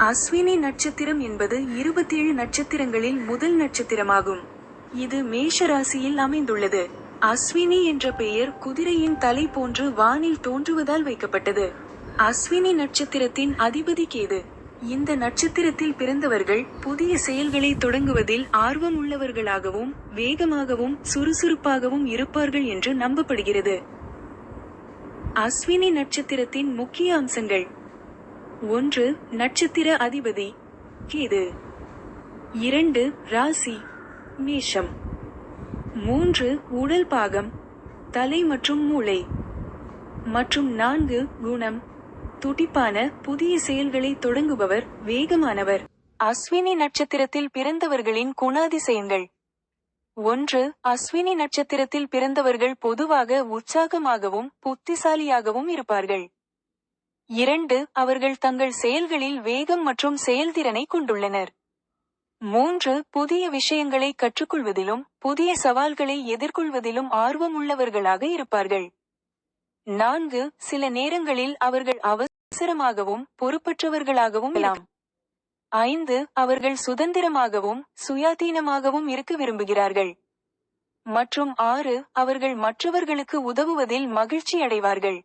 அஸ்வினி நட்சத்திரம் என்பது இருபத்தேழு நட்சத்திரங்களில் முதல் நட்சத்திரமாகும். இது மேஷ ராசியில் அமைந்துள்ளது. அஸ்வினி என்ற பெயர் குதிரையின் தலை போன்று வானில் தோன்றுவதால் வைக்கப்பட்டது. அஸ்வினி நட்சத்திரத்தின் அதிபதி கேது. இந்த நட்சத்திரத்தில் பிறந்தவர்கள் புதிய செயல்களை தொடங்குவதில் ஆர்வம் உள்ளவர்களாகவும் வேகமாகவும் சுறுசுறுப்பாகவும் இருப்பார்கள் என்று நம்பப்படுகிறது. அஸ்வினி நட்சத்திரத்தின் முக்கிய அம்சங்கள். ஒன்று நட்சத்திர அதிபதி கேது. இரண்டு ராசி மேஷம். மூன்று உடல் பாகம் தலை மற்றும் மூளை. மற்றும் நான்கு குணம் துடிப்பான புதிய செயல்களை தொடங்குபவர் வேகமானவர். அஸ்வினி நட்சத்திரத்தில் பிறந்தவர்களின் குணாதிசயங்கள். ஒன்று அஸ்வினி நட்சத்திரத்தில் பிறந்தவர்கள் பொதுவாக உற்சாகமாகவும் புத்திசாலியாகவும் இருப்பார்கள். இரண்டு அவர்கள் தங்கள் செயல்களில் வேகம் மற்றும் செயல்திறனை கொண்டுள்ளனர். மூன்று புதிய விஷயங்களை கற்றுக்கொள்வதிலும் புதிய சவால்களை எதிர்கொள்வதிலும் ஆர்வமுள்ளவர்களாக இருப்பார்கள். நான்கு சில நேரங்களில் அவர்கள் அவசரமாகவும் பொறுப்பற்றவர்களாகவும் எல்லாம் ஐந்து அவர்கள் சுதந்திரமாகவும் சுயாதீனமாகவும் இருக்க விரும்புகிறார்கள். மற்றும் ஆறு அவர்கள் மற்றவர்களுக்கு உதவுவதில் மகிழ்ச்சி அடைவார்கள்.